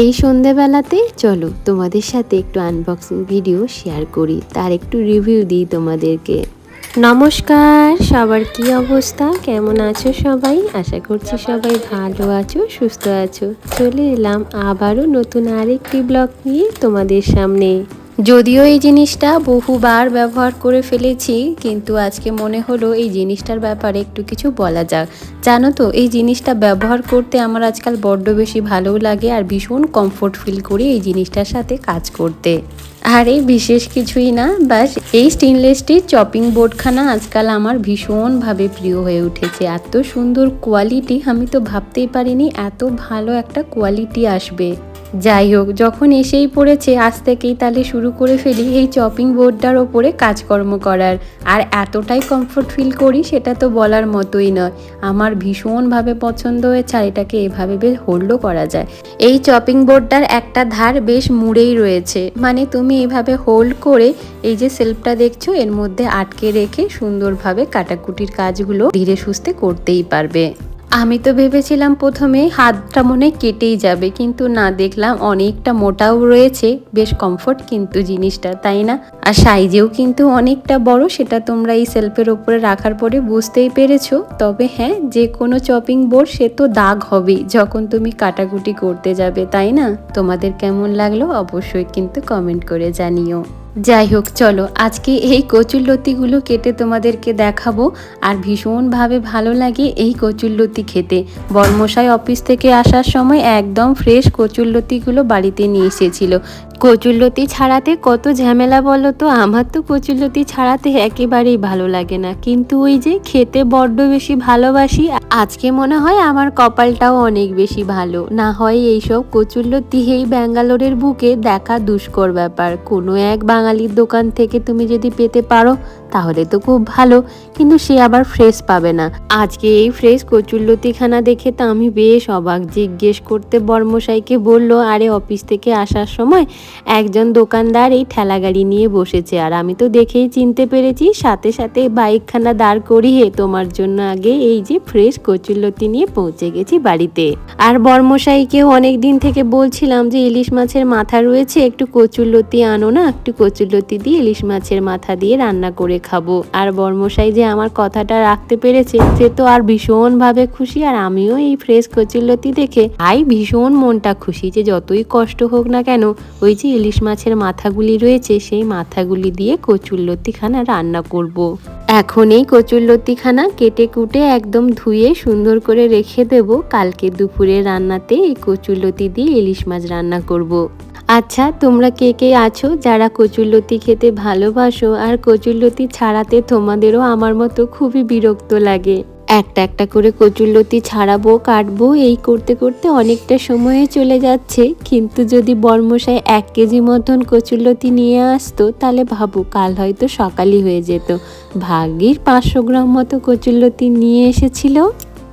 এই সন্ধেবেলাতে চলো তোমাদের সাথে একটু আনবক্সিং ভিডিও শেয়ার করি, তার একটু রিভিউ দিই তোমাদেরকে। নমস্কার, সবার কি অবস্থা? কেমন আছো সবাই? আশা করছি সবাই ভালো আছো, সুস্থ আছো। চলে এলাম আবারও নতুন আরেকটি ব্লগ নিয়ে তোমাদের সামনে। যদিও এই জিনিসটা বহুবার ব্যবহার করে ফেলেছি, কিন্তু আজকে মনে হলো এই জিনিসটার ব্যাপারে একটু কিছু বলা যাক। জানো তো, এই জিনিসটা ব্যবহার করতে আমার আজকাল বড্ড বেশি ভালোও লাগে আর ভীষণ কমফোর্ট ফিল করি এই জিনিসটার সাথে কাজ করতে। আর এই বিশেষ কিছুই না বাস এই স্টেনলেস স্টিল চপিং বোর্ডখানা আজকাল আমার ভীষণভাবে প্রিয় হয়ে উঠেছে। এত সুন্দর কোয়ালিটি আমি তো ভাবতেই পারিনি এত ভালো একটা কোয়ালিটি আসবে। যাই হোক, যখন এসেই পড়েছে, আজ থেকেই তাহলে শুরু করে ফেলি এই চপিং বোর্ডটার ওপরে কাজকর্ম করার। আর এতটাই কমফোর্ট ফিল করি, সেটা তো বলার মতোই নয়। আমার ভীষণভাবে পছন্দ হয়েছে আর এটাকে এভাবে বেশ হোল্ডও করা যায়। এই চপিং বোর্ডটার একটা ধার বেশ মুড়েই রয়েছে। মানে তুমি এভাবে হোল্ড করে এই যে সেলফটা দেখছ, এর মধ্যে আটকে রেখে সুন্দরভাবে কাটাকুটির কাজগুলো ধীরে সুস্থে করতেই পারবে। আমি তো ভেবেছিলাম প্রথমে হাতটা মনে কেটেই যাবে, কিন্তু না, দেখলাম অনেকটা মোটাও রয়েছে, বেশ কমফোর্ট কিন্তু জিনিসটা, তাই না? আর সাইজেও কিন্তু অনেকটা বড়, সেটা তোমরা এই সেলফের ওপরে রাখার পরে বুঝতেই পেরেছ। তবে হ্যাঁ যে কোনো চপিং বোর্ড সে তো দাগ হবেই, যখন তুমি কাটাকুটি করতে যাবে, তাই না? তোমাদের কেমন লাগল অবশ্যই কিন্তু কমেন্ট করে জানিও। যাই হোক, চলো, আজকে এই কচুরলতিগুলো কেটে তোমাদেরকে দেখাবো আর ভীষণভাবে ভালো লাগে এই কচুরলতি খেতে। বর্মশাই অফিস থেকে আসার সময় একদম ফ্রেশ কচুরলতিগুলো বাড়িতে নিয়ে এসেছিল। কচুরলতি ছাড়াতে কত ঝামেলা বলো তো? আমার তো কচুরলতি ছাড়াতে একেবারেই ভালো লাগে না। কিন্তু ওই যে খেতে বড্ড বেশি ভালোবাসি, আজকে মনে হয় আমার কপালটাও অনেক বেশি ভালো। না হয় এইসব কচুরলতি এই ব্যাঙ্গালোরের বুকে দেখা দুষ্কর ব্যাপার। কোনো এক বাঙালির দোকান থেকে তুমি যদি পেতে পারো, তাহলে তো খুব ভালো। কিন্তু সে আবার ফ্রেশ পাবে না। আজকে এই ফ্রেশ কচুরলতিখানা দেখে তো আমি বেশ অবাক। জিজ্ঞেস করতে বর্মশাইকে বলল, আরে অফিস থেকে আসার সময় একজন দোকানদার এই ঠেলা গাড়ি নিয়ে বসেছে, আর আমি তো দেখেই চিনতে পেরেছি, সাথে সাথে বাইকখানা দাঁড় করিয়ে তোমার জন্য আগে এই যে ফ্রেশ কচুরলতি নিয়ে পৌঁছে গেছি বাড়িতে। আর বর্মশাইকেও অনেক দিন থেকে বলছিলাম যে ইলিশ মাছের মাথা রয়েছে, একটু কচুরলতি আনো না, একটু কচুরলতি দিয়ে ইলিশ মাছের মাথা দিয়ে রান্না করে খাব। আর বর্মশাই যে আমার কথাটা রাখতে পেরেছে, সে তো আর ভীষণভাবে খুশি, আর আমিও এই ফ্রেশ কচুরলতি দেখে, আই ভীষণ মনটা খুশি যে যতই কষ্ট হোক না কেন, ওই যে ইলিশ মাছের মাথাগুলি রয়েছে, সেই মাথাগুলি দিয়ে কচুরলতিখানা রান্না করব। এখন এই কচুরলতিখানা কেটে কুটে একদম ধুয়ে সুন্দর করে রেখে দেব কালকে দুপুরে রান্নাতে এই কচুরলতি দিয়ে ইলিশ মাছ রান্না করব। আচ্ছা তোমরা কে কে আছো যারা কচুরলতি খেতে ভালোবাসো আর কচুরলতি ছাড়াতে তোমাদেরও আমার মতো খুবই বিরক্ত লাগে একটা একটা করে কচুরলতি ছাড়াবো, কাটবো, এই করতে করতে অনেকটা সময়ে চলে যাচ্ছে। কিন্তু যদি বর্মশাই এক কেজি মতন কচুরলতি নিয়ে আসতো, তাহলে ভাবো কাল হয়তো সকালই হয়ে যেত। ভাগ্যির পাঁচশো গ্রাম মতো কচুরলতি নিয়ে এসেছিল।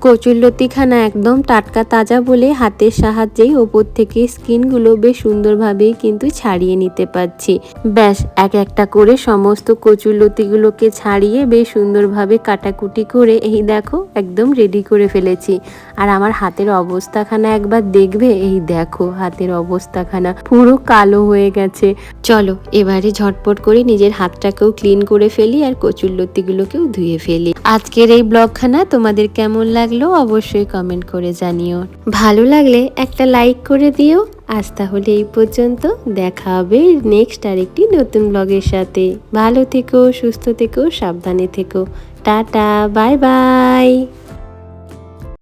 কচুরলতিখানা একদম টাটকা তাজা বলে হাতের সাহায্যেই ওপর থেকে স্কিনগুলো বেশ সুন্দরভাবেই কিন্তু ছাড়িয়ে নিতে পারছি। ব্যাস, এক একটা করে সমস্ত কচুরলতিগুলোকে ছাড়িয়ে বেশ সুন্দরভাবে কাটাকুটি করে এই দেখো, একদম রেডি করে ফেলেছি। আর আমার হাতের অবস্থাখানা একবার দেখবে, এই দেখো হাতের অবস্থাখানা পুরো কালো হয়ে গেছে। চলো, এবারে ঝটপট করে নিজের হাতটাকেও ক্লিন করে ফেলি আর কচুরলতিগুলোকেও ধুয়ে ফেলি। আজকের এই ব্লগখানা তোমাদের কেমন লাগল অবশ্যই কমেন্ট করে জানিও। ভালো লাগলে একটা লাইক করে দিও। আজ তাহলে এই পর্যন্ত দেখা হবে নেক্সট আরেকটি নতুন ব্লগের সাথে। ভালো থেকো, সুস্থ থেকো, সাবধানে থেকো। Tata bye bye